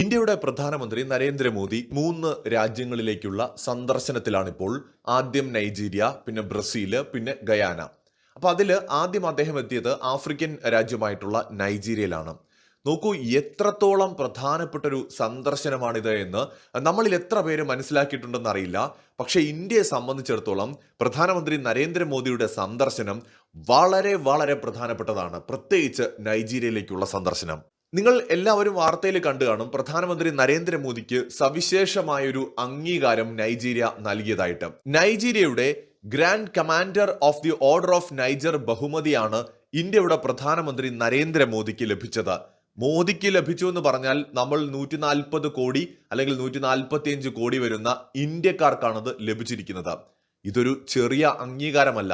ഇന്ത്യയുടെ പ്രധാനമന്ത്രി നരേന്ദ്രമോദി മൂന്ന് രാജ്യങ്ങളിലേക്കുള്ള സന്ദർശനത്തിലാണിപ്പോൾ. ആദ്യം നൈജീരിയ പിന്നെ ബ്രസീൽ പിന്നെ ഗയാന. അപ്പൊ അതിൽ ആദ്യം അദ്ദേഹം എത്തിയത് ആഫ്രിക്കൻ രാജ്യമായിട്ടുള്ള നൈജീരിയയിലാണ്. നോക്കൂ എത്രത്തോളം പ്രധാനപ്പെട്ട ഒരു സന്ദർശനമാണിത് എന്ന് നമ്മളിൽ എത്ര പേര് മനസ്സിലാക്കിയിട്ടുണ്ടെന്ന് അറിയില്ല. പക്ഷേ ഇന്ത്യയെ സംബന്ധിച്ചിടത്തോളം പ്രധാനമന്ത്രി നരേന്ദ്രമോദിയുടെ സന്ദർശനം വളരെ വളരെ പ്രധാനപ്പെട്ടതാണ്. പ്രത്യേകിച്ച് നൈജീരിയയിലേക്കുള്ള സന്ദർശനം. നിങ്ങൾ എല്ലാവരും വാർത്തയിൽ കണ്ടു കാണും പ്രധാനമന്ത്രി നരേന്ദ്രമോദിക്ക് സവിശേഷമായൊരു അംഗീകാരം നൈജീരിയ നൽകിയതായിട്ട്. നൈജീരിയയുടെ grand commander of the order of Niger ബഹുമതിയാണ് ഇന്ത്യയുടെ പ്രധാനമന്ത്രി നരേന്ദ്രമോദിക്ക് ലഭിച്ചത്. മോദിക്ക് ലഭിച്ചു എന്ന് പറഞ്ഞാൽ നമ്മൾ നൂറ്റി നാൽപ്പത് കോടി അല്ലെങ്കിൽ നൂറ്റി നാൽപ്പത്തി അഞ്ച് കോടി വരുന്ന ഇന്ത്യക്കാർക്കാണത് ലഭിച്ചിരിക്കുന്നത്. ഇതൊരു ചെറിയ അംഗീകാരമല്ല.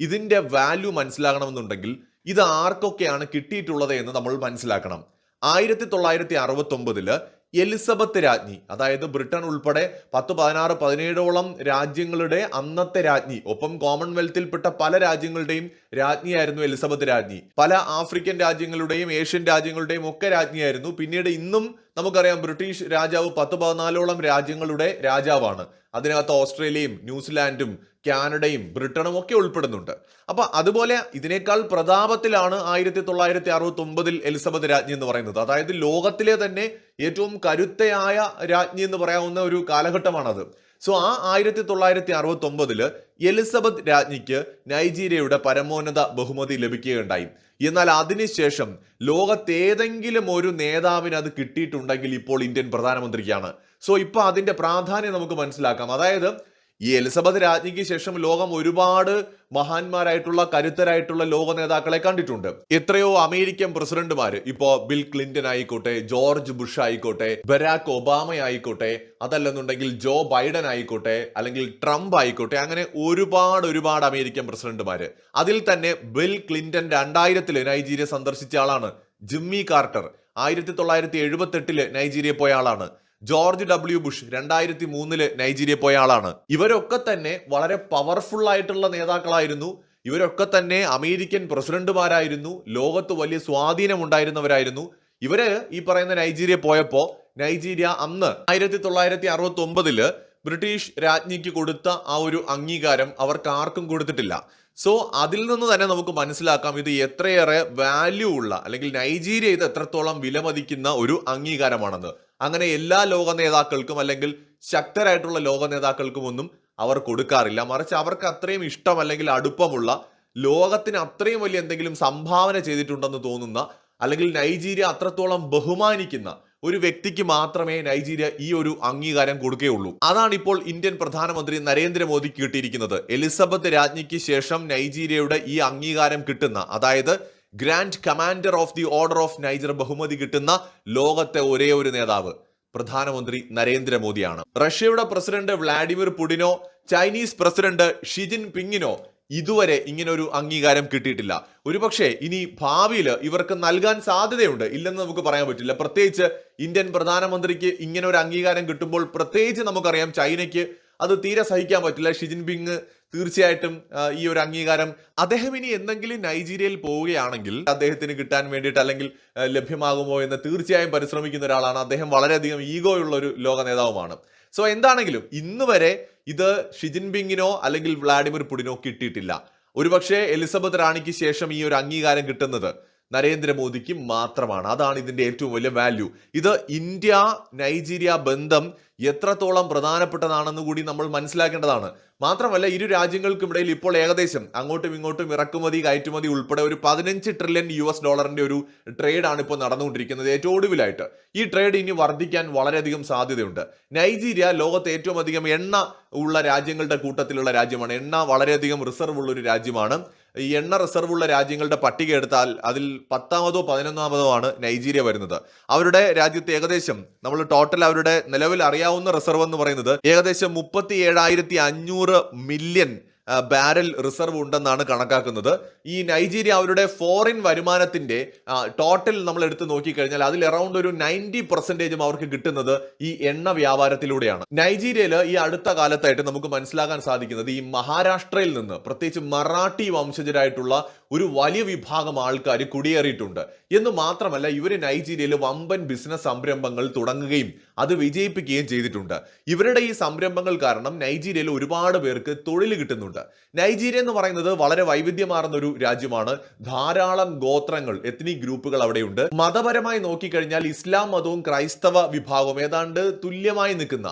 ഇതിന്റെ വാല്യൂ മനസ്സിലാകണമെന്നുണ്ടെങ്കിൽ ഇത് ആർക്കൊക്കെയാണ് കിട്ടിയിട്ടുള്ളത് എന്ന് നമ്മൾ മനസ്സിലാക്കണം. ആയിരത്തി തൊള്ളായിരത്തി അറുപത്തി ഒമ്പതിൽ എലിസബത്ത് രാജ്ഞി അതായത് ബ്രിട്ടൻ ഉൾപ്പെടെ പത്ത് പതിനാറ് പതിനേഴോളം രാജ്യങ്ങളുടെ അന്നത്തെ രാജ്ഞി ഒപ്പം കോമൺവെൽത്തിൽപ്പെട്ട പല രാജ്യങ്ങളുടെയും രാജ്ഞിയായിരുന്നു എലിസബത്ത് രാജ്ഞി. പല ആഫ്രിക്കൻ രാജ്യങ്ങളുടെയും ഏഷ്യൻ രാജ്യങ്ങളുടെയും ഒക്കെ രാജ്ഞിയായിരുന്നു. പിന്നീട് ഇന്നും നമുക്കറിയാം ബ്രിട്ടീഷ് രാജാവ് പത്ത് പതിനാലോളം രാജ്യങ്ങളുടെ രാജാവാണ്. അതിനകത്ത് ഓസ്ട്രേലിയയും ന്യൂസിലാൻഡും കാനഡയും ബ്രിട്ടനും ഒക്കെ ഉൾപ്പെടുന്നുണ്ട്. അപ്പൊ അതുപോലെ ഇതിനേക്കാൾ പ്രതാപത്തിലാണ് ആയിരത്തി തൊള്ളായിരത്തി അറുപത്തി ഒമ്പതിൽ എലിസബത്ത് രാജ്ഞി എന്ന് പറയുന്നത്. അതായത് ലോകത്തിലെ തന്നെ ഏറ്റവും കരുത്തയായ രാജ്ഞി എന്ന് പറയാവുന്ന ഒരു കാലഘട്ടമാണത്. സോ ആ ആയിരത്തി തൊള്ളായിരത്തി അറുപത്തി ഒമ്പതിൽ എലിസബത്ത് രാജ്ഞിക്ക് നൈജീരിയയുടെ പരമോന്നത ബഹുമതി ലഭിക്കുകയുണ്ടായി. എന്നാൽ അതിനുശേഷം ലോകത്തേതെങ്കിലും ഒരു നേതാവിന് അത് കിട്ടിയിട്ടുണ്ടെങ്കിൽ ഇപ്പോൾ ഇന്ത്യൻ പ്രധാനമന്ത്രിക്കാണ്. സോ ഇപ്പൊ അതിന്റെ പ്രാധാന്യം നമുക്ക് മനസ്സിലാക്കാം. അതായത് ഈ എലിസബത്ത് രാജ്ഞിക്ക് ശേഷം ലോകം ഒരുപാട് മഹാന്മാരായിട്ടുള്ള കരുത്തരായിട്ടുള്ള ലോക നേതാക്കളെ കണ്ടിട്ടുണ്ട്. എത്രയോ അമേരിക്കൻ പ്രസിഡന്റുമാർ ഇപ്പോ ബിൽ ക്ലിന്റൺ ആയിക്കോട്ടെ ജോർജ് ബുഷ് ആയിക്കോട്ടെ ബരാക് ഒബാമ ആയിക്കോട്ടെ അതല്ലെന്നുണ്ടെങ്കിൽ ജോ ബൈഡൻ ആയിക്കോട്ടെ അല്ലെങ്കിൽ ട്രംപ് ആയിക്കോട്ടെ അങ്ങനെ ഒരുപാട് ഒരുപാട് അമേരിക്കൻ പ്രസിഡന്റുമാര്. അതിൽ തന്നെ ബിൽ ക്ലിന്റൺ രണ്ടായിരത്തിൽ നൈജീരിയ സന്ദർശിച്ച ആളാണ് ജിമ്മി കാർട്ടർ. ആയിരത്തി തൊള്ളായിരത്തി എഴുപത്തെട്ടിൽ നൈജീരിയ പോയ ആളാണ്. ജോർജ് ഡബ്ല്യു ബുഷ് രണ്ടായിരത്തി മൂന്നിൽ നൈജീരിയ പോയ ആളാണ്. ഇവരൊക്കെ തന്നെ വളരെ പവർഫുൾ ആയിട്ടുള്ള നേതാക്കളായിരുന്നു. ഇവരൊക്കെ തന്നെ അമേരിക്കൻ പ്രസിഡന്റുമാരായിരുന്നു. ലോകത്ത് വലിയ സ്വാധീനം ഉണ്ടായിരുന്നവരായിരുന്നു. ഇവർ ഈ പറയുന്ന നൈജീരിയ പോയപ്പോ നൈജീരിയ അന്ന് ആയിരത്തി തൊള്ളായിരത്തി അറുപത്തി ഒമ്പതിൽ ബ്രിട്ടീഷ് രാജ്ഞിക്ക് കൊടുത്ത ആ ഒരു അംഗീകാരം അവർക്ക് ആർക്കും കൊടുത്തിട്ടില്ല. സോ അതിൽ നിന്ന് തന്നെ നമുക്ക് മനസ്സിലാക്കാം ഇത് എത്രയേറെ വാല്യൂ ഉള്ള അല്ലെങ്കിൽ നൈജീരിയ ഇത് എത്രത്തോളം വിലമതിക്കുന്ന ഒരു അംഗീകാരമാണെന്ന്. അങ്ങനെ എല്ലാ ലോക നേതാക്കൾക്കും അല്ലെങ്കിൽ ശക്തരായിട്ടുള്ള ലോക നേതാക്കൾക്കും ഒന്നും അവർ കൊടുക്കാറില്ല. മറിച്ച് അവർക്ക് അത്രയും ഇഷ്ടം അല്ലെങ്കിൽ അടുപ്പമുള്ള ലോകത്തിന് അത്രയും വലിയ എന്തെങ്കിലും സംഭാവന ചെയ്തിട്ടുണ്ടെന്ന് തോന്നുന്ന അല്ലെങ്കിൽ നൈജീരിയ അത്രത്തോളം ബഹുമാനിക്കുന്ന ഒരു വ്യക്തിക്ക് മാത്രമേ നൈജീരിയ ഈ ഒരു അംഗീകാരം കൊടുക്കുകയുള്ളൂ. അതാണ് ഇപ്പോൾ ഇന്ത്യൻ പ്രധാനമന്ത്രി നരേന്ദ്രമോദിക്ക് കിട്ടിയിരിക്കുന്നത് എലിസബത്ത് രാജ്ഞിക്ക് ശേഷം നൈജീരിയയുടെ ഈ അംഗീകാരം കിട്ടുന്ന അതായത് grand commander of the order of Niger ബഹുമതി കിട്ടുന്ന ലോകത്തെ ഒരേ ഒരു നേതാവ് പ്രധാനമന്ത്രി നരേന്ദ്രമോദിയാണ്. റഷ്യയുടെ പ്രസിഡന്റ് വ്ളാഡിമിർ പുടിനോ ചൈനീസ് പ്രസിഡന്റ് ഷിജിൻ പിങ്ങിനോ ഇതുവരെ ഇങ്ങനൊരു അംഗീകാരം കിട്ടിയിട്ടില്ല. ഒരുപക്ഷെ ഇനി ഭാവിയിൽ ഇവർക്ക് നൽകാൻ സാധ്യതയുണ്ട്. ഇല്ലെന്ന് നമുക്ക് പറയാൻ പറ്റില്ല. പ്രത്യേകിച്ച് ഇന്ത്യൻ പ്രധാനമന്ത്രിക്ക് ഇങ്ങനെ ഒരു അംഗീകാരം കിട്ടുമ്പോൾ പ്രത്യേകിച്ച് നമുക്കറിയാം ചൈനയ്ക്ക് അത് തീരെ സഹിക്കാൻ പറ്റില്ല. ഷിജിൻ പിങ് തീർച്ചയായിട്ടും ഈ ഒരു അംഗീകാരം. അദ്ദേഹം ഇനി എന്തെങ്കിലും നൈജീരിയയിൽ പോവുകയാണെങ്കിൽ അദ്ദേഹത്തിന് കിട്ടാൻ വേണ്ടിയിട്ട് അല്ലെങ്കിൽ ലഭ്യമാകുമോ എന്ന് തീർച്ചയായും പരിശ്രമിക്കുന്ന ഒരാളാണ്. അദ്ദേഹം വളരെയധികം ഉള്ള ഒരു ലോക നേതാവുമാണ്. സോ എന്താണെങ്കിലും ഇന്ന് വരെ ഇത് ഷിജിൻ പിങ്ങിനോ അല്ലെങ്കിൽ വ്ളാഡിമിർ പുടിനോ കിട്ടിയിട്ടില്ല. ഒരുപക്ഷെ എലിസബത്ത് റാണിക്ക് ശേഷം ഈ ഒരു അംഗീകാരം കിട്ടുന്നത് നരേന്ദ്രമോദിക്ക് മാത്രമാണ്. അതാണ് ഇതിന്റെ ഏറ്റവും വലിയ വാല്യൂ ഇത് ഇന്ത്യ നൈജീരിയ ബന്ധം എത്രത്തോളം പ്രധാനപ്പെട്ടതാണെന്ന് കൂടി നമ്മൾ മനസ്സിലാക്കേണ്ടതാണ്. മാത്രമല്ല ഇരു രാജ്യങ്ങൾക്കുമിടയിൽ ഇപ്പോൾ ഏകദേശം അങ്ങോട്ടും ഇങ്ങോട്ടും ഇറക്കുമതി കയറ്റുമതി ഉൾപ്പെടെ ഒരു പതിനഞ്ച് ട്രില്യൺ യു എസ് ഡോളറിന്റെ ഒരു ട്രേഡ് ആണ് ഇപ്പോൾ നടന്നുകൊണ്ടിരിക്കുന്നത് ഏറ്റവും ഒടുവിലായിട്ട്. ഈ ട്രേഡ് ഇനി വർദ്ധിക്കാൻ വളരെയധികം സാധ്യതയുണ്ട്. നൈജീരിയ ലോകത്തെ ഏറ്റവും അധികം എണ്ണ ഉള്ള രാജ്യങ്ങളുടെ കൂട്ടത്തിലുള്ള രാജ്യമാണ്. എണ്ണ വളരെയധികം റിസർവ് ഉള്ള ഒരു രാജ്യമാണ്. ഈ എണ്ണ റിസർവ് ഉള്ള രാജ്യങ്ങളുടെ പട്ടിക എടുത്താൽ അതിൽ പത്താമതോ പതിനൊന്നാമതോ ആണ് നൈജീരിയ വരുന്നത്. അവരുടെ രാജ്യത്ത് ഏകദേശം നമ്മൾ ടോട്ടൽ അവരുടെ നിലവിൽ അറിയാവുന്ന റിസർവ് എന്ന് പറയുന്നത് ഏകദേശം മുപ്പത്തി ഏഴായിരത്തി അഞ്ഞൂറ് മില്യൺ ബാരൽ റിസർവ് ഉണ്ടെന്നാണ് കണക്കാക്കുന്നത്. ഈ നൈജീരിയ അവരുടെ ഫോറിൻ വരുമാനത്തിന്റെ ടോട്ടൽ നമ്മൾ എടുത്ത് നോക്കിക്കഴിഞ്ഞാൽ അതിൽ അറൌണ്ട് ഒരു നയന്റി പെർസെന്റേജും അവർക്ക് കിട്ടുന്നത് ഈ എണ്ണ വ്യാപാരത്തിലൂടെയാണ്. നൈജീരിയയിൽ ഈ അടുത്ത കാലത്തായിട്ട് നമുക്ക് മനസ്സിലാക്കാൻ സാധിക്കുന്നത് ഈ മഹാരാഷ്ട്രയിൽ നിന്ന് പ്രത്യേകിച്ച് മറാഠി വംശജരായിട്ടുള്ള ഒരു വലിയ വിഭാഗം ആൾക്കാർ കുടിയേറിയിട്ടുണ്ട്. എന്ന് മാത്രമല്ല ഇവർ നൈജീരിയയിൽ വമ്പൻ ബിസിനസ് സംരംഭങ്ങൾ തുടങ്ങുകയും അത് വിജയിപ്പിക്കുകയും ചെയ്തിട്ടുണ്ട്. ഇവരുടെ ഈ സംരംഭങ്ങൾ കാരണം നൈജീരിയയിൽ ഒരുപാട് പേർക്ക് തൊഴിൽ കിട്ടുന്നുണ്ട്. നൈജീരിയ എന്ന് പറയുന്നത് വളരെ വൈവിധ്യമാർന്ന ഒരു രാജ്യമാണ്. ധാരാളം ഗോത്രങ്ങൾ എത്നിക് ഗ്രൂപ്പുകൾ അവിടെയുണ്ട്. മതപരമായി നോക്കിക്കഴിഞ്ഞാൽ ഇസ്ലാം മതവും ക്രൈസ്തവ വിഭാഗവും ഏതാണ്ട് തുല്യമായി നിൽക്കുന്ന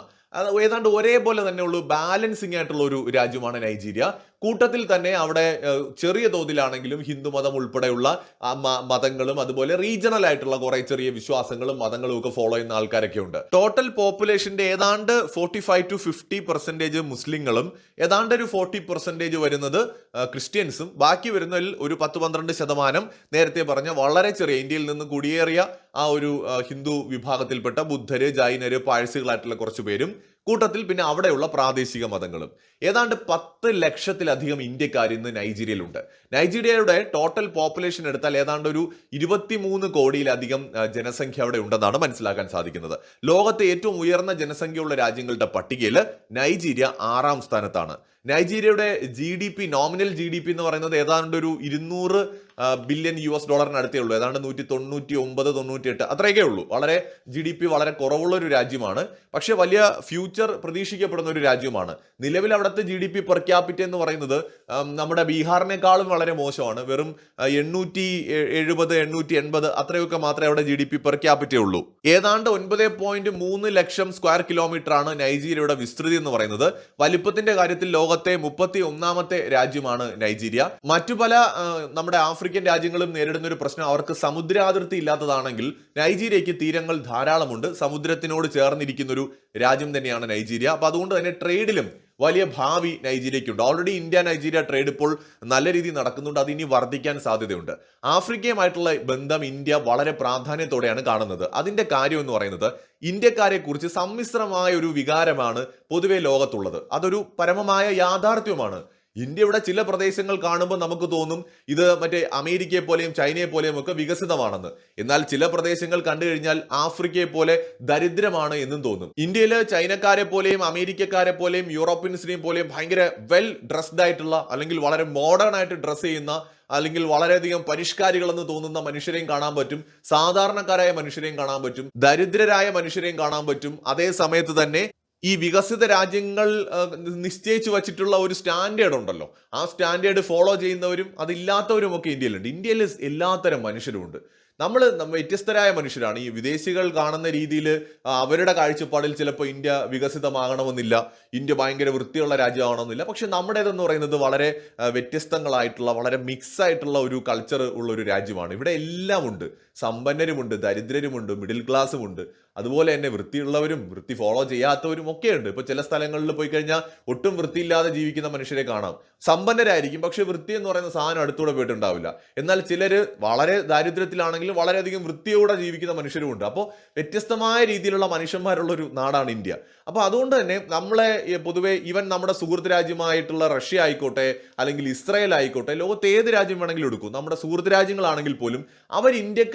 ഏതാണ്ട് ഒരേപോലെ തന്നെ ഉള്ളൂ ബാലൻസിങ് ആയിട്ടുള്ള ഒരു രാജ്യമാണ് നൈജീരിയ. കൂട്ടത്തിൽ തന്നെ അവിടെ ചെറിയ തോതിലാണെങ്കിലും ഹിന്ദു മതം ഉൾപ്പെടെയുള്ള മതങ്ങളും അതുപോലെ റീജിയണൽ ആയിട്ടുള്ള കുറെ ചെറിയ വിശ്വാസങ്ങളും മതങ്ങളും ഒക്കെ ഫോളോ ചെയ്യുന്ന ആൾക്കാരൊക്കെ ഉണ്ട്. ടോട്ടൽ പോപ്പുലേഷന്റെ ഏതാണ്ട് forty five to fifty percentage മുസ്ലിങ്ങളും ഏതാണ്ട് ഒരു ഫോർട്ടി പെർസെന്റേജ് വരുന്നത് ക്രിസ്ത്യൻസും. ബാക്കി വരുന്നതിൽ ഒരു പത്ത് പന്ത്രണ്ട് ശതമാനം നേരത്തെ പറഞ്ഞ വളരെ ചെറിയ ഇന്ത്യയിൽ നിന്ന് കുടിയേറിയ ആ ഒരു ഹിന്ദു വിഭാഗത്തിൽപ്പെട്ട ബുദ്ധര് ജൈനര് പാഴ്സികളായിട്ടുള്ള കുറച്ച് പേരും കൂട്ടത്തിൽ പിന്നെ അവിടെയുള്ള പ്രാദേശിക മതങ്ങളും. ഏതാണ്ട് പത്ത് ലക്ഷത്തിലധികം ഇന്ത്യക്കാർ ഇന്ന് നൈജീരിയയിലുണ്ട്. നൈജീരിയയുടെ ടോട്ടൽ പോപ്പുലേഷൻ എടുത്താൽ ഏതാണ്ട് ഒരു ഇരുപത്തിമൂന്ന് കോടിയിലധികം ജനസംഖ്യ അവിടെ ഉണ്ടെന്നാണ് മനസ്സിലാക്കാൻ സാധിക്കുന്നത്. ലോകത്തെ ഏറ്റവും ഉയർന്ന ജനസംഖ്യയുള്ള രാജ്യങ്ങളുടെ പട്ടികയിൽ നൈജീരിയ ആറാം സ്ഥാനത്താണ്. നൈജീരിയയുടെ G D P nominal G D P എന്ന് പറയുന്നത് ഏതാണ്ട് ഒരു ഇരുന്നൂറ് ബില്യൺ യു എസ് ഡോളറിന് അടുത്തേ ഉള്ളൂ. ഏതാണ്ട് നൂറ്റി തൊണ്ണൂറ്റി ഒമ്പത് തൊണ്ണൂറ്റി എട്ട് അത്രയൊക്കെ ഉള്ളൂ. വളരെ ജി ഡി പി വളരെ കുറവുള്ള ഒരു രാജ്യമാണ്. പക്ഷേ വലിയ ഫ്യൂച്ചർ പ്രതീക്ഷിക്കപ്പെടുന്ന ഒരു രാജ്യമാണ്. നിലവിൽ അവിടുത്തെ G D P per capita എന്ന് പറയുന്നത് നമ്മുടെ ബീഹാറിനേക്കാളും വളരെ മോശമാണ്. വെറും എണ്ണൂറ്റി എഴുപത് എണ്ണൂറ്റി എൺപത് അത്രയൊക്കെ മാത്രമേ അവിടെ G D P per capita ഉള്ളൂ. ഏതാണ്ട് ഒൻപത് പോയിന്റ് മൂന്ന് ലക്ഷം സ്ക്വയർ കിലോമീറ്റർ ആണ് നൈജീരിയയുടെ വിസ്തൃതി എന്ന് പറയുന്നത്. വലിപ്പത്തിന്റെ കാര്യത്തിൽ ലോകത്തെ മുപ്പത്തി ഒന്നാമത്തെ രാജ്യമാണ് നൈജീരിയ. മറ്റു പല നമ്മുടെ ആഫ്രിക്കൻ രാജ്യങ്ങളും നേരിടുന്ന ഒരു പ്രശ്നം അവർക്ക് സമുദ്രാതിർത്തി ഇല്ലാത്തതാണെങ്കിൽ നൈജീരിയയ്ക്ക് തീരങ്ങൾ ധാരാളമുണ്ട്. സമുദ്രത്തിനോട് ചേർന്നിരിക്കുന്ന ഒരു രാജ്യം തന്നെയാണ് നൈജീരിയ. അപ്പൊ അതുകൊണ്ട് തന്നെ ട്രേഡിലും വലിയ ഭാവി നൈജീരിയയ്ക്കുണ്ട്. ഓൾറെഡി ഇന്ത്യ നൈജീരിയ ട്രേഡ് ഇപ്പോൾ നല്ല രീതിയിൽ നടക്കുന്നുണ്ട്. അത് ഇനി വർദ്ധിക്കാൻ സാധ്യതയുണ്ട്. ആഫ്രിക്കയുമായിട്ടുള്ള ബന്ധം ഇന്ത്യ വളരെ പ്രാധാന്യത്തോടെയാണ് കാണുന്നത്. അതിന്റെ കാര്യം എന്ന് പറയുന്നത് ഇന്ത്യക്കാരെ കുറിച്ച് സമ്മിശ്രമായ ഒരു വികാരമാണ് പൊതുവെ ലോകത്തുള്ളത്. അതൊരു പരമമായ യാഥാർത്ഥ്യമാണ് ഇന്ത്യയുടെ ചില പ്രദേശങ്ങൾ കാണുമ്പോൾ നമുക്ക് തോന്നും ഇത് മറ്റേ അമേരിക്കയെ പോലെയും ചൈനയെ പോലെയും ഒക്കെ വികസിതമാണെന്ന്. എന്നാൽ ചില പ്രദേശങ്ങൾ കണ്ടു കഴിഞ്ഞാൽ ആഫ്രിക്കയെ പോലെ ദരിദ്രമാണ് എന്നും തോന്നും. ഇന്ത്യയിൽ ചൈനക്കാരെ പോലെയും അമേരിക്കക്കാരെ പോലെയും യൂറോപ്യൻസിനെയും പോലെയും ഭയങ്കര വെൽ ഡ്രസ്ഡ് ആയിട്ടുള്ള അല്ലെങ്കിൽ വളരെ മോഡേൺ ആയിട്ട് ഡ്രസ്സ് ചെയ്യുന്ന അല്ലെങ്കിൽ വളരെയധികം പരിഷ്കാരികളെന്ന് തോന്നുന്ന മനുഷ്യരെയും കാണാൻ പറ്റും. സാധാരണക്കാരായ മനുഷ്യരെയും കാണാൻ പറ്റും. ദരിദ്രരായ മനുഷ്യരെയും കാണാൻ പറ്റും. അതേ സമയത്ത് തന്നെ ഈ വികസിത രാജ്യങ്ങൾ നിശ്ചയിച്ചു വച്ചിട്ടുള്ള ഒരു സ്റ്റാൻഡേർഡ് ഉണ്ടല്ലോ. ആ സ്റ്റാൻഡേർഡ് ഫോളോ ചെയ്യുന്നവരും അതില്ലാത്തവരും ഒക്കെ ഇന്ത്യയിലുണ്ട്. ഇന്ത്യയിൽ എല്ലാത്തരം മനുഷ്യരുമുണ്ട് നമ്മൾ വ്യത്യസ്തരായ മനുഷ്യരാണ്. ഈ വിദേശികൾ കാണുന്ന രീതിയിൽ അവരുടെ കാഴ്ചപ്പാടിൽ ചിലപ്പോൾ ഇന്ത്യ വികസിതമാകണമെന്നില്ല. ഇന്ത്യ ഭയങ്കര വൃത്തിയുള്ള രാജ്യമാകണമെന്നില്ല. പക്ഷെ നമ്മുടേതെന്ന് പറയുന്നത് വളരെ വ്യത്യസ്തങ്ങളായിട്ടുള്ള വളരെ മിക്സ് ആയിട്ടുള്ള ഒരു കൾച്ചർ ഉള്ള ഒരു രാജ്യമാണ്. ഇവിടെ എല്ലാം ഉണ്ട് സമ്പന്നരുമുണ്ട് ദരിദ്രരുമുണ്ട് മിഡിൽ ക്ലാസ്സുമുണ്ട് അതുപോലെ തന്നെ വൃത്തിയുള്ളവരും വൃത്തി ഫോളോ ചെയ്യാത്തവരും ഒക്കെ ഉണ്ട് ഇപ്പൊ ചില സ്ഥലങ്ങളിൽ പോയി കഴിഞ്ഞാൽ ഒട്ടും വൃത്തിയില്ലാതെ ജീവിക്കുന്ന മനുഷ്യരെ കാണാം. സമ്പന്നരായിരിക്കും പക്ഷേ വൃത്തി എന്ന് പറയുന്ന സാധനം അടുത്തൂടെ പോയിട്ടുണ്ടാവില്ല. എന്നാൽ ചിലർ വളരെ ദാരിദ്ര്യത്തിലാണെങ്കിലും വളരെയധികം വൃത്തിയോടെ ജീവിക്കുന്ന മനുഷ്യരുമുണ്ട്. അപ്പോൾ വ്യത്യസ്തമായ രീതിയിലുള്ള മനുഷ്യന്മാരുള്ള ഒരു നാടാണ് ഇന്ത്യ. അപ്പോൾ അതുകൊണ്ട് തന്നെ നമ്മളെ പൊതുവെ ഈവൻ നമ്മുടെ സുഹൃത്ത് രാജ്യമായിട്ടുള്ള റഷ്യ ആയിക്കോട്ടെ അല്ലെങ്കിൽ ഇസ്രായേൽ ആയിക്കോട്ടെ ലോകത്ത് ഏത് രാജ്യം വേണമെങ്കിലും എടുക്കും. നമ്മുടെ സുഹൃത്ത് രാജ്യങ്ങളാണെങ്കിൽ പോലും അവർ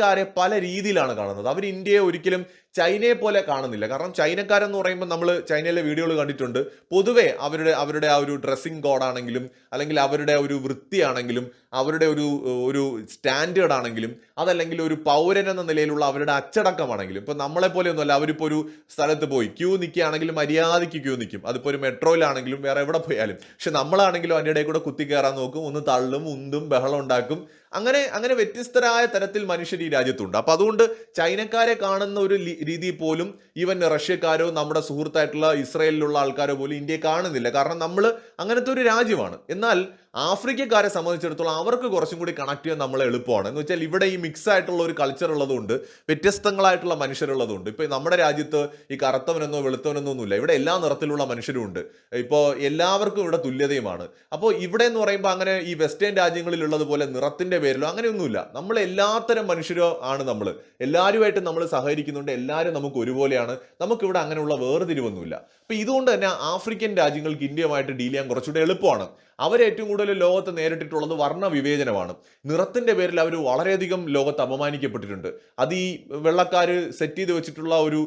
ഇന്ത്യക്കാരെ പല രീതിയിലാണ് കാണുന്നത്. അവർ ഇന്ത്യയെ ഒരിക്കലും ചൈനയെ പോലെ കാണുന്നില്ല. കാരണം ചൈനക്കാരെന്ന് പറയുമ്പോൾ നമ്മൾ ചൈനയിലെ വീഡിയോകൾ കണ്ടിട്ടുണ്ട്. പൊതുവെ അവരുടെ അവരുടെ ആ ഒരു ഡ്രസ്സിങ് കോഡാണെങ്കിലും അല്ലെങ്കിൽ അവരുടെ ഒരു വൃത്തിയാണെങ്കിലും അവരുടെ ഒരു ഒരു സ്റ്റാൻഡേർഡ് ആണെങ്കിലും അതല്ലെങ്കിൽ ഒരു പൗരൻ എന്ന നിലയിലുള്ള അവരുടെ അച്ചടക്കമാണെങ്കിലും ഇപ്പോൾ നമ്മളെ പോലെ ഒന്നുമല്ല അവരിപ്പോ ഒരു സ്ഥലത്ത് പോയി ക്യൂ നിൽക്കുകയാണെങ്കിലും മര്യാദയ്ക്ക് ക്യൂ നിൽക്കും. അതിപ്പോൾ ഒരു മെട്രോയിലാണെങ്കിലും വേറെ എവിടെ പോയാലും. പക്ഷെ നമ്മളാണെങ്കിലും അതിന്റെ ഇടയിൽ കൂടെ കുത്തി കയറാൻ നോക്കും ഒന്ന് തള്ളും ഉന്തും ബഹളം ഉണ്ടാക്കും. അങ്ങനെ അങ്ങനെ വ്യത്യസ്തരായ തരത്തിൽ മനുഷ്യർ ഈ രാജ്യത്തുണ്ട്. അപ്പോൾ അതുകൊണ്ട് ചൈനക്കാരെ കാണുന്ന ഒരു ലി- രീതി പോലും ഈവൻ റഷ്യക്കാരോ നമ്മുടെ സുഹൃത്തായിട്ടുള്ള ഇസ്രയേലിലുള്ള ആൾക്കാരോ പോലും ഇന്ത്യയെ കാണുന്നില്ല. കാരണം നമ്മൾ അങ്ങനത്തെ ഒരു രാജ്യമാണ്. എന്നാൽ ആഫ്രിക്കക്കാരെ സംബന്ധിച്ചിടത്തോളം അവർക്ക് കുറച്ചും കൂടി കണക്ട് ചെയ്യാൻ നമ്മൾ എളുപ്പമാണ്. എന്ന് വെച്ചാൽ ഇവിടെ ഈ മിക്സ് ആയിട്ടുള്ള ഒരു കൾച്ചർ ഉള്ളതുകൊണ്ട് വ്യത്യസ്തങ്ങളായിട്ടുള്ള മനുഷ്യരുള്ളതുകൊണ്ട് ഇപ്പോൾ നമ്മുടെ രാജ്യത്ത് ഈ കറുത്തവനെന്നോ വെളുത്തവനെന്നോ ഒന്നുമില്ല. ഇവിടെ എല്ലാ നിറത്തിലുള്ള മനുഷ്യരും ഉണ്ട്. ഇപ്പോൾ എല്ലാവർക്കും ഇവിടെ തുല്യതയുമാണ്. അപ്പോൾ ഇവിടെ എന്ന് പറയുമ്പോൾ അങ്ങനെ ഈ വെസ്റ്റേൺ രാജ്യങ്ങളിലുള്ളതുപോലെ നിറത്തിന്റെ പേരിലോ അങ്ങനെയൊന്നുമില്ല. നമ്മൾ എല്ലാത്തരം മനുഷ്യരോ ആണ് നമ്മൾ എല്ലാവരുമായിട്ട് നമ്മൾ സഹകരിക്കുന്നുണ്ട്. എല്ലാവരും നമുക്ക് ഒരുപോലെയാണ്. നമുക്കിവിടെ അങ്ങനെയുള്ള വേർതിരിവൊന്നുമില്ല. അപ്പോൾ ഇതുകൊണ്ട് തന്നെ ആഫ്രിക്കൻ രാജ്യങ്ങൾക്ക് ഇന്ത്യയുമായിട്ട് ഡീൽ ചെയ്യാൻ കുറച്ചുകൂടെ എളുപ്പമാണ്. അവരേറ്റവും കൂടുതൽ ലോകത്ത് നേരിട്ടിട്ടുള്ളത് വർണ വിവേചനമാണ് നിറത്തിന്റെ പേരിൽ അവർ വളരെയധികം ലോകത്ത് അപമാനിക്കപ്പെട്ടിട്ടുണ്ട്. അത് ഈ വെള്ളക്കാർ സെറ്റ് ചെയ്ത് വെച്ചിട്ടുള്ള ഒരു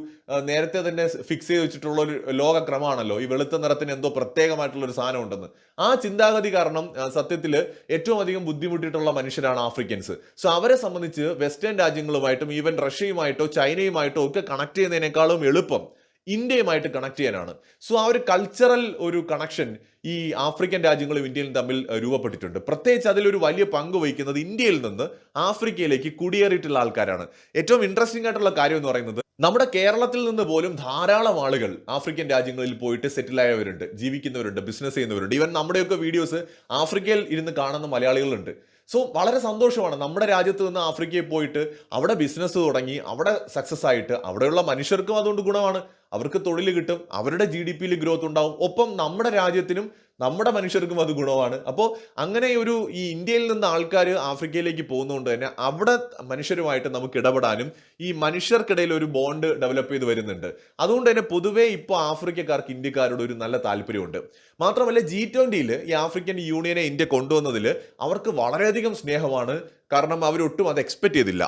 നേരത്തെ തന്നെ ഫിക്സ് ചെയ്ത് വെച്ചിട്ടുള്ള ഒരു ലോകക്രമമാണല്ലോ. ഈ വെളുത്ത നിറത്തിന് എന്തോ പ്രത്യേകമായിട്ടുള്ള ഒരു സാധനം ഉണ്ടെന്ന്. ആ ചിന്താഗതി കാരണം സത്യത്തിൽ ഏറ്റവും അധികം ബുദ്ധിമുട്ടിയിട്ടുള്ള മനുഷ്യരാണ് ആഫ്രിക്കൻസ്. സോ അവരെ സംബന്ധിച്ച് വെസ്റ്റേൺ രാജ്യങ്ങളുമായിട്ടും ഈവൻ റഷ്യയുമായിട്ടോ ചൈനയുമായിട്ടോ ഒക്കെ കണക്ട് ചെയ്യുന്നതിനേക്കാളും എളുപ്പം ഇന്ത്യയുമായിട്ട് കണക്ട് ചെയ്യാനാണ്. സോ ആ ഒരു കൾച്ചറൽ ഒരു കണക്ഷൻ ഈ ആഫ്രിക്കൻ രാജ്യങ്ങളും ഇന്ത്യയിലും തമ്മിൽ രൂപപ്പെട്ടിട്ടുണ്ട്. പ്രത്യേകിച്ച് അതിലൊരു വലിയ പങ്ക് വഹിക്കുന്നത് ഇന്ത്യയിൽ നിന്ന് ആഫ്രിക്കയിലേക്ക് കുടിയേറിയിട്ടുള്ള ആൾക്കാരാണ്. ഏറ്റവും ഇൻട്രസ്റ്റിംഗ് ആയിട്ടുള്ള കാര്യം എന്ന് പറയുന്നത് നമ്മുടെ കേരളത്തിൽ നിന്ന് പോലും ധാരാളം ആളുകൾ ആഫ്രിക്കൻ രാജ്യങ്ങളിൽ പോയിട്ട് സെറ്റിൽ ആയവരുണ്ട് ജീവിക്കുന്നവരുണ്ട് ബിസിനസ് ചെയ്യുന്നവരുണ്ട്. ഈവൻ നമ്മുടെയൊക്കെ വീഡിയോസ് ആഫ്രിക്കയിൽ ഇരുന്ന് കാണുന്ന മലയാളികളുണ്ട്. സോ വളരെ സന്തോഷമാണ്. നമ്മുടെ രാജ്യത്ത് നിന്ന് ആഫ്രിക്കയിൽ പോയിട്ട് അവിടെ ബിസിനസ് തുടങ്ങി അവിടെ സക്സസ് ആയിട്ട് അവിടെയുള്ള മനുഷ്യർക്കും അതുകൊണ്ട് ഗുണമാണ്. അവർക്ക് തൊഴിൽ കിട്ടും അവരുടെ ജി ഡി പിയിൽ ഗ്രോത്ത് ഉണ്ടാവും. ഒപ്പം നമ്മുടെ രാജ്യത്തിനും നമ്മുടെ മനുഷ്യർക്കും അത് ഗുണമാണ്. അപ്പോൾ അങ്ങനെ ഒരു ഈ ഇന്ത്യയിൽ നിന്ന് ആൾക്കാർ ആഫ്രിക്കയിലേക്ക് പോകുന്നതുകൊണ്ട് തന്നെ അവിടെ മനുഷ്യരുമായിട്ട് നമുക്ക് ഇടപെടാനും ഈ മനുഷ്യർക്കിടയിൽ ഒരു ബോണ്ട് ഡെവലപ്പ് ചെയ്ത് വരുന്നുണ്ട്. അതുകൊണ്ട് തന്നെ പൊതുവേ ഇപ്പോൾ ആഫ്രിക്കക്കാർക്ക് ഇന്ത്യക്കാരോട് ഒരു നല്ല താല്പര്യമുണ്ട്. മാത്രമല്ല ജി ട്വന്റിയിൽ ഈ ആഫ്രിക്കൻ യൂണിയനെ ഇന്ത്യ കൊണ്ടുവന്നതിൽ അവർക്ക് വളരെയധികം സ്നേഹമാണ്. കാരണം അവരൊട്ടും അത് എക്സ്പെക്ട് ചെയ്തില്ല.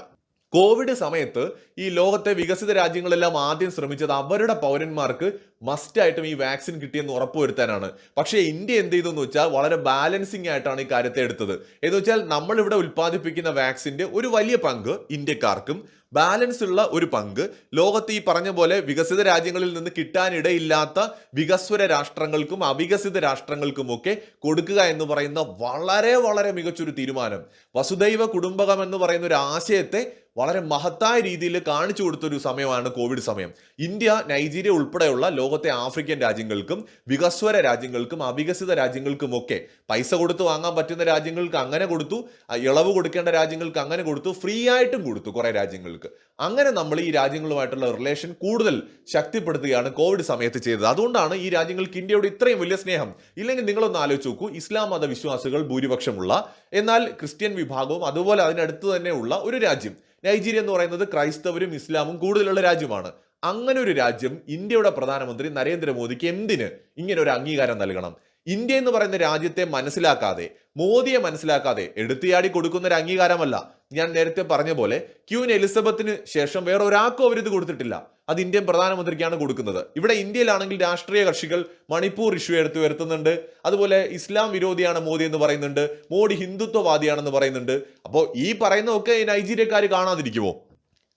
കോവിഡ് സമയത്ത് ഈ ലോകത്തെ വികസിത രാജ്യങ്ങളെല്ലാം ആദ്യം ശ്രമിച്ചത് അവരുടെ പൗരന്മാർക്ക് മസ്റ്റായിട്ടും ഈ വാക്സിൻ കിട്ടിയെന്ന് ഉറപ്പുവരുത്താനാണ്. പക്ഷേ ഇന്ത്യ എന്ത് ചെയ്തു എന്ന് വെച്ചാൽ വളരെ ബാലൻസിങ് ആയിട്ടാണ് ഈ കാര്യത്തെ എടുത്തത്. എന്ന് വെച്ചാൽ നമ്മളിവിടെ ഉൽപ്പാദിപ്പിക്കുന്ന വാക്സിന്റെ ഒരു വലിയ പങ്ക് ഇന്ത്യക്കാർക്കും ബാലൻസ് ഉള്ള ഒരു പങ്ക് ലോകത്ത് ഈ പറഞ്ഞ പോലെ വികസിത രാജ്യങ്ങളിൽ നിന്ന് കിട്ടാനിടയില്ലാത്ത വികസ്വര രാഷ്ട്രങ്ങൾക്കും അവികസിത രാഷ്ട്രങ്ങൾക്കുമൊക്കെ കൊടുക്കുക എന്ന് പറയുന്ന വളരെ വളരെ മികച്ചൊരു തീരുമാനം. വസുദൈവ കുടുംബകം എന്ന് പറയുന്ന ഒരു ആശയത്തെ വളരെ മഹത്തായ രീതിയിൽ കാണിച്ചു കൊടുത്തൊരു സമയമാണ് കോവിഡ് സമയം. ഇന്ത്യ നൈജീരിയ ഉൾപ്പെടെയുള്ള ലോകത്തെ ആഫ്രിക്കൻ രാജ്യങ്ങൾക്കും വികസ്വര രാജ്യങ്ങൾക്കും അവികസിത രാജ്യങ്ങൾക്കുമൊക്കെ പൈസ കൊടുത്ത് വാങ്ങാൻ പറ്റുന്ന രാജ്യങ്ങൾക്ക് അങ്ങനെ കൊടുത്തു ഇളവ് കൊടുക്കേണ്ട രാജ്യങ്ങൾക്ക് അങ്ങനെ കൊടുത്തു ഫ്രീ ആയിട്ടും കൊടുത്തു കുറെ രാജ്യങ്ങൾക്ക്. അങ്ങനെ നമ്മൾ ഈ രാജ്യങ്ങളുമായിട്ടുള്ള റിലേഷൻ കൂടുതൽ ശക്തിപ്പെടുത്തുകയാണ് കോവിഡ് സമയത്ത് ചെയ്തത്. അതുകൊണ്ടാണ് ഈ രാജ്യങ്ങൾക്ക് ഇന്ത്യയോട് ഇത്രയും വലിയ സ്നേഹം. ഇല്ലെങ്കിൽ നിങ്ങളൊന്ന് ആലോചിച്ച് നോക്കൂ ഇസ്ലാം മത വിശ്വാസികൾ ഭൂരിപക്ഷമുള്ള എന്നാൽ ക്രിസ്ത്യൻ വിഭാഗവും അതുപോലെ അതിനടുത്ത് തന്നെയുള്ള ഒരു രാജ്യം. നൈജീരിയ എന്ന് പറയുന്നത് ക്രൈസ്തവരും ഇസ്ലാമും കൂടുതലുള്ള രാജ്യമാണ്. അങ്ങനെ ഒരു രാജ്യം ഇന്ത്യയുടെ പ്രധാനമന്ത്രി നരേന്ദ്രമോദിക്ക് എന്തിന് ഇങ്ങനെ ഒരു അംഗീകാരം നൽകണം? ഇന്ത്യ എന്ന് പറയുന്ന രാജ്യത്തെ മനസ്സിലാക്കാതെ മോദിയെ മനസ്സിലാക്കാതെ എടുത്തിയാടി കൊടുക്കുന്ന ഒരു അംഗീകാരമല്ല. ഞാൻ നേരത്തെ പറഞ്ഞ പോലെ ക്യൂൻ എലിസബത്തിന് ശേഷം വേറെ ഒരാൾക്കും അവരിത് കൊടുത്തിട്ടില്ല. അത് ഇന്ത്യൻ പ്രധാനമന്ത്രിക്കാണ് കൊടുക്കുന്നത്. ഇവിടെ ഇന്ത്യയിലാണെങ്കിൽ രാഷ്ട്രീയ കക്ഷികൾ മണിപ്പൂർ ഇഷ്യൂ എടുത്തു വരുത്തുന്നുണ്ട് അതുപോലെ ഇസ്ലാം വിരോധിയാണ് മോദി എന്ന് പറയുന്നുണ്ട്. മോഡി ഹിന്ദുത്വവാദിയാണെന്ന് പറയുന്നുണ്ട്. അപ്പോൾ ഈ പറയുന്നതൊക്കെ നൈജീരിയക്കാർ കാണാതിരിക്കുമോ?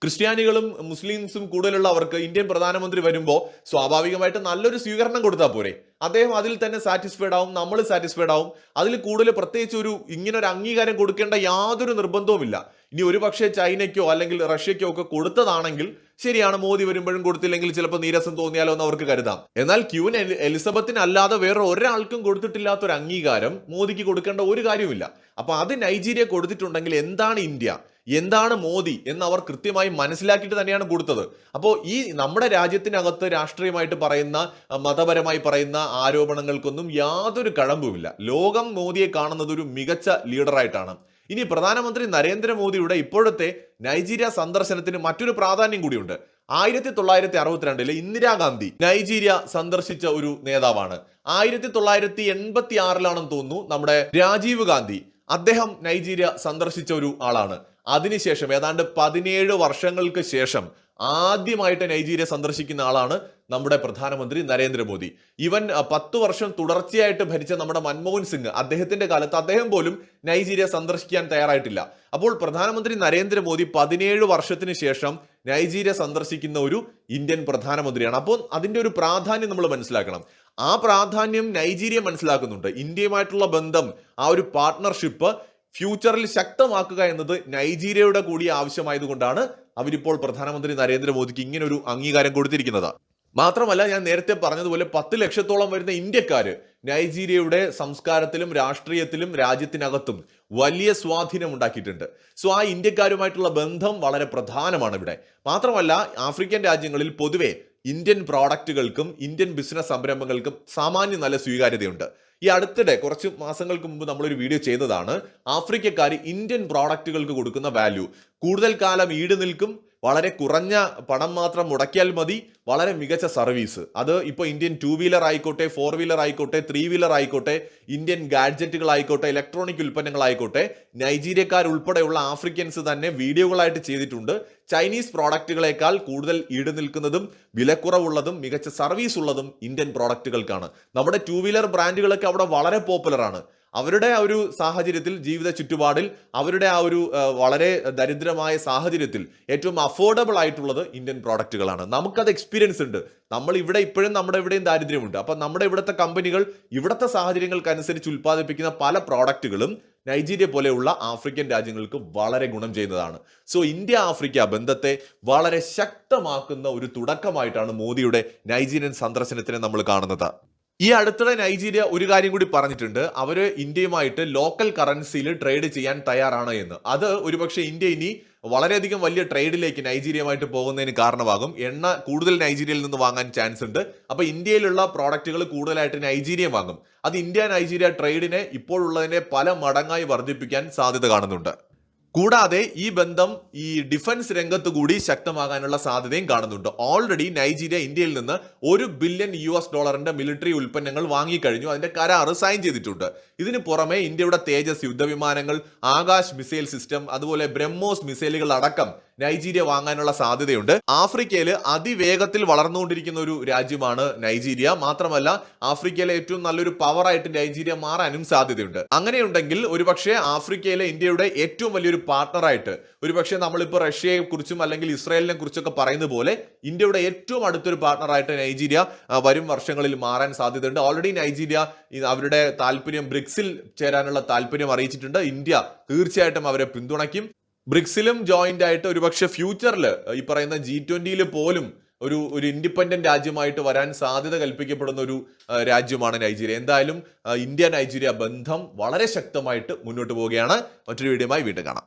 ക്രിസ്ത്യാനികളും മുസ്ലിംസും കൂടുതലുള്ള അവർക്ക് ഇന്ത്യൻ പ്രധാനമന്ത്രി വരുമ്പോൾ സ്വാഭാവികമായിട്ട് നല്ലൊരു സ്വീകരണം കൊടുത്താൽ പോരെ. അദ്ദേഹം അതിൽ തന്നെ സാറ്റിസ്ഫൈഡ് ആവും നമ്മൾ സാറ്റിസ്ഫൈഡ് ആവും. അതിൽ കൂടുതൽ പ്രത്യേകിച്ച് ഒരു ഇങ്ങനെ ഒരു അംഗീകാരം കൊടുക്കേണ്ട യാതൊരു നിർബന്ധവുമില്ല. ഇനി ഒരു പക്ഷേ ചൈനയ്ക്കോ അല്ലെങ്കിൽ റഷ്യയ്ക്കോ ഒക്കെ കൊടുത്തതാണെങ്കിൽ ശരിയാണ് മോദി വരുമ്പോഴും കൊടുത്തില്ലെങ്കിൽ ചിലപ്പോൾ നീരസം തോന്നിയാലോ എന്ന് അവർക്ക് കരുതാം. എന്നാൽ ക്യൂൻ എലിസബത്തിന് അല്ലാതെ വേറെ ഒരാൾക്കും കൊടുത്തിട്ടില്ലാത്ത ഒരു അംഗീകാരം മോദിക്ക് കൊടുക്കേണ്ട ഒരു കാര്യവുമില്ല. അപ്പൊ അത് നൈജീരിയ കൊടുത്തിട്ടുണ്ടെങ്കിൽ എന്താണ് ഇന്ത്യ? എന്താണ് മോദി എന്ന് അവർ കൃത്യമായി മനസ്സിലാക്കിയിട്ട് തന്നെയാണ് കൊടുത്തത്. അപ്പോൾ ഈ നമ്മുടെ രാജ്യത്തിനകത്ത് രാഷ്ട്രീയമായിട്ട് പറയുന്ന മതപരമായി പറയുന്ന ആരോപണങ്ങൾക്കൊന്നും യാതൊരു കഴമ്പുമില്ല. ലോകം മോദിയെ കാണുന്നത് ഒരു മികച്ച ലീഡറായിട്ടാണ്. ഇനി പ്രധാനമന്ത്രി നരേന്ദ്രമോദിയുടെ ഇപ്പോഴത്തെ നൈജീരിയ സന്ദർശനത്തിന് മറ്റൊരു പ്രാധാന്യം കൂടിയുണ്ട്. ആയിരത്തി തൊള്ളായിരത്തി അറുപത്തിരണ്ടിൽ ഇന്ദിരാഗാന്ധി നൈജീരിയ സന്ദർശിച്ച ഒരു നേതാവാണ്. ആയിരത്തി തൊള്ളായിരത്തി എൺപത്തി ആറിലാണെന്ന് തോന്നുന്നു നമ്മുടെ രാജീവ് ഗാന്ധി. അദ്ദേഹം നൈജീരിയ സന്ദർശിച്ച ഒരു ആളാണ്. അതിനുശേഷം ഏതാണ്ട് പതിനേഴ് വർഷങ്ങൾക്ക് ശേഷം ആദ്യമായിട്ട് നൈജീരിയ സന്ദർശിക്കുന്ന ആളാണ് നമ്മുടെ പ്രധാനമന്ത്രി നരേന്ദ്രമോദി. ഇവൻ പത്ത് വർഷം തുടർച്ചയായിട്ട് ഭരിച്ച നമ്മുടെ മൻമോഹൻ സിംഗ് അദ്ദേഹത്തിന്റെ കാലത്ത് അദ്ദേഹം പോലും നൈജീരിയ സന്ദർശിക്കാൻ തയ്യാറായിട്ടില്ല. അപ്പോൾ പ്രധാനമന്ത്രി നരേന്ദ്രമോദി പതിനേഴ് വർഷത്തിന് ശേഷം നൈജീരിയ സന്ദർശിക്കുന്ന ഒരു ഇന്ത്യൻ പ്രധാനമന്ത്രിയാണ്. അപ്പോൾ അതിന്റെ ഒരു പ്രാധാന്യം നമ്മൾ മനസ്സിലാക്കണം. ആ പ്രാധാന്യം നൈജീരിയ മനസ്സിലാക്കുന്നുണ്ട്. ഇന്ത്യയുമായിട്ടുള്ള ബന്ധം ആ ഒരു പാർട്ട്ണർഷിപ്പ് ഫ്യൂച്ചറിൽ ശക്തമാക്കുക എന്നത് നൈജീരിയയുടെ കൂടി ആവശ്യമായതുകൊണ്ടാണ് അവരിപ്പോൾ പ്രധാനമന്ത്രി നരേന്ദ്രമോദിക്ക് ഇങ്ങനെ ഒരു അംഗീകാരം കൊടുത്തിരിക്കുന്നത്. മാത്രമല്ല ഞാൻ നേരത്തെ പറഞ്ഞതുപോലെ പത്ത് ലക്ഷത്തോളം വരുന്ന ഇന്ത്യക്കാര് നൈജീരിയയുടെ സംസ്കാരത്തിലും രാഷ്ട്രീയത്തിലും രാജ്യത്തിനകത്തും വലിയ സ്വാധീനം ഉണ്ടാക്കിയിട്ടുണ്ട്. സോ ആ ഇന്ത്യക്കാരുമായിട്ടുള്ള ബന്ധം വളരെ പ്രധാനമാണ് ഇവിടെ. മാത്രമല്ല ആഫ്രിക്കൻ രാജ്യങ്ങളിൽ പൊതുവെ ഇന്ത്യൻ പ്രോഡക്റ്റുകൾക്കും ഇന്ത്യൻ ബിസിനസ് സംരംഭങ്ങൾക്കും സാമാന്യ നല്ല സ്വീകാര്യതയുണ്ട്. ഈ അടുത്തിടെ കുറച്ച് മാസങ്ങൾക്ക് മുമ്പ് നമ്മളൊരു വീഡിയോ ചെയ്തതാണ് ആഫ്രിക്കക്കാർ ഇന്ത്യൻ പ്രോഡക്റ്റുകൾക്ക് കൊടുക്കുന്ന വാല്യൂ കൂടുതൽ കാലം ഈട് നിൽക്കും വളരെ കുറഞ്ഞ പണം മാത്രം മുടക്കിയാൽ മതി. വളരെ മികച്ച സർവീസ്. അത് ഇപ്പോൾ ഇന്ത്യൻ ടു വീലർ ആയിക്കോട്ടെ ഫോർ വീലർ ആയിക്കോട്ടെ ത്രീ വീലർ ആയിക്കോട്ടെ ഇന്ത്യൻ ഗാഡ്ജറ്റുകൾ ആയിക്കോട്ടെ ഇലക്ട്രോണിക് ഉൽപ്പന്നങ്ങളായിക്കോട്ടെ നൈജീരിയക്കാർ ഉൾപ്പെടെയുള്ള ആഫ്രിക്കൻസ് തന്നെ വീഡിയോകളായിട്ട് ചെയ്തിട്ടുണ്ട്. ചൈനീസ് പ്രോഡക്റ്റുകളേക്കാൾ കൂടുതൽ ഈട് നിൽക്കുന്നതും വിലക്കുറവുള്ളതും മികച്ച സർവീസ് ഉള്ളതും ഇന്ത്യൻ പ്രോഡക്റ്റുകൾക്കാണ് നമ്മുടെ ടു വീലർ ബ്രാൻഡുകളൊക്കെ അവിടെ വളരെ പോപ്പുലറാണ് അവരുടെ ആ ഒരു സാഹചര്യത്തിൽ ജീവിത ചുറ്റുപാടിൽ അവരുടെ ആ ഒരു വളരെ ദരിദ്രമായ സാഹചര്യത്തിൽ ഏറ്റവും അഫോർഡബിൾ ആയിട്ടുള്ളത് ഇന്ത്യൻ പ്രോഡക്റ്റുകളാണ്. നമുക്കത് എക്സ്പീരിയൻസ് ഉണ്ട്. നമ്മൾ ഇവിടെ ഇപ്പോഴും നമ്മുടെ ഇവിടെയും ദാരിദ്ര്യമുണ്ട്. അപ്പം നമ്മുടെ ഇവിടുത്തെ കമ്പനികൾ ഇവിടുത്തെ സാഹചര്യങ്ങൾക്കനുസരിച്ച് ഉൽപ്പാദിപ്പിക്കുന്ന പല പ്രോഡക്റ്റുകളും നൈജീരിയ പോലെയുള്ള ആഫ്രിക്കൻ രാജ്യങ്ങൾക്ക് വളരെ ഗുണം ചെയ്യുന്നതാണ്. സോ ഇന്ത്യ ആഫ്രിക്ക ബന്ധത്തെ വളരെ ശക്തമാക്കുന്ന ഒരു തുടക്കമായിട്ടാണ് മോദിയുടെ നൈജീരിയൻ സന്ദർശനത്തിനെ നമ്മൾ കാണുന്നത്. ഈ അടുത്തിടെ നൈജീരിയ ഒരു കാര്യം കൂടി പറഞ്ഞിട്ടുണ്ട്. അവർ ഇന്ത്യയുമായിട്ട് ലോക്കൽ കറൻസിയിൽ ട്രേഡ് ചെയ്യാൻ തയ്യാറാണ് എന്ന്. അത് ഒരുപക്ഷെ ഇന്ത്യ ഇനി വളരെയധികം വലിയ ട്രേഡിലേക്ക് നൈജീരിയമായിട്ട് പോകുന്നതിന് കാരണമാകും. എണ്ണ കൂടുതൽ നൈജീരിയയിൽ നിന്ന് വാങ്ങാൻ ചാൻസ് ഉണ്ട്. അപ്പൊ ഇന്ത്യയിലുള്ള പ്രോഡക്റ്റുകൾ കൂടുതലായിട്ട് നൈജീരിയ വാങ്ങും. അത് ഇന്ത്യ നൈജീരിയ ട്രേഡിനെ ഇപ്പോഴുള്ളതിനെ പല മടങ്ങായി വർദ്ധിപ്പിക്കാൻ സാധ്യത കാണുന്നുണ്ട്. കൂടാതെ ഈ ബന്ധം ഈ ഡിഫൻസ് രംഗത്ത് കൂടി ശക്തമാകാനുള്ള സാധ്യതയും കാണുന്നുണ്ട്. ഓൾറെഡി നൈജീരിയ ഇന്ത്യയിൽ നിന്ന് ഒരു ബില്യൺ യു എസ് ഡോളറിന്റെ മിലിറ്ററി ഉൽപ്പന്നങ്ങൾ വാങ്ങിക്കഴിഞ്ഞു. അതിന്റെ കരാറ് സൈൻ ചെയ്തിട്ടുണ്ട്. ഇതിന് പുറമെ ഇന്ത്യയുടെ തേജസ് യുദ്ധവിമാനങ്ങൾ ആകാശ് മിസൈൽ സിസ്റ്റം അതുപോലെ ബ്രഹ്മോസ് മിസൈലുകൾ അടക്കം നൈജീരിയ വാങ്ങാനുള്ള സാധ്യതയുണ്ട്. ആഫ്രിക്കയിൽ അതിവേഗത്തിൽ വളർന്നുകൊണ്ടിരിക്കുന്ന ഒരു രാജ്യമാണ് നൈജീരിയ. മാത്രമല്ല ആഫ്രിക്കയിലെ ഏറ്റവും നല്ലൊരു പവറായിട്ട് നൈജീരിയ മാറാനും സാധ്യതയുണ്ട്. അങ്ങനെയുണ്ടെങ്കിൽ ഒരുപക്ഷെ ആഫ്രിക്കയിലെ ഇന്ത്യയുടെ ഏറ്റവും വലിയൊരു പാർട്ണറായിട്ട് ഒരുപക്ഷെ നമ്മളിപ്പോൾ റഷ്യയെ കുറിച്ചും അല്ലെങ്കിൽ ഇസ്രായേലിനെ കുറിച്ചൊക്കെ പറയുന്ന പോലെ ഇന്ത്യയുടെ ഏറ്റവും അടുത്തൊരു പാർട്ണറായിട്ട് നൈജീരിയ വരും വർഷങ്ങളിൽ മാറാൻ സാധ്യതയുണ്ട്. ഓൾറെഡി നൈജീരിയ അവരുടെ താല്പര്യം ബ്രിക്സിൽ ചേരാനുള്ള താല്പര്യം അറിയിച്ചിട്ടുണ്ട്. ഇന്ത്യ തീർച്ചയായിട്ടും അവരെ പിന്തുണയ്ക്കും. ബ്രിക്സിലും ജോയിന്റ് ആയിട്ട് ഒരുപക്ഷെ ഫ്യൂച്ചറിൽ ഈ പറയുന്ന ജി ട്വന്റിയിൽ പോലും ഒരു ഒരു ഇൻഡിപെൻഡന്റ് രാജ്യമായിട്ട് വരാൻ സാധ്യത കൽപ്പിക്കപ്പെടുന്ന ഒരു രാജ്യമാണ് നൈജീരിയ. എന്തായാലും ഇന്ത്യ നൈജീരിയ ബന്ധം വളരെ ശക്തമായിട്ട് മുന്നോട്ട് പോവുകയാണ്. മറ്റൊരു വീഡിയോയുമായി വീണ്ടും കാണാം.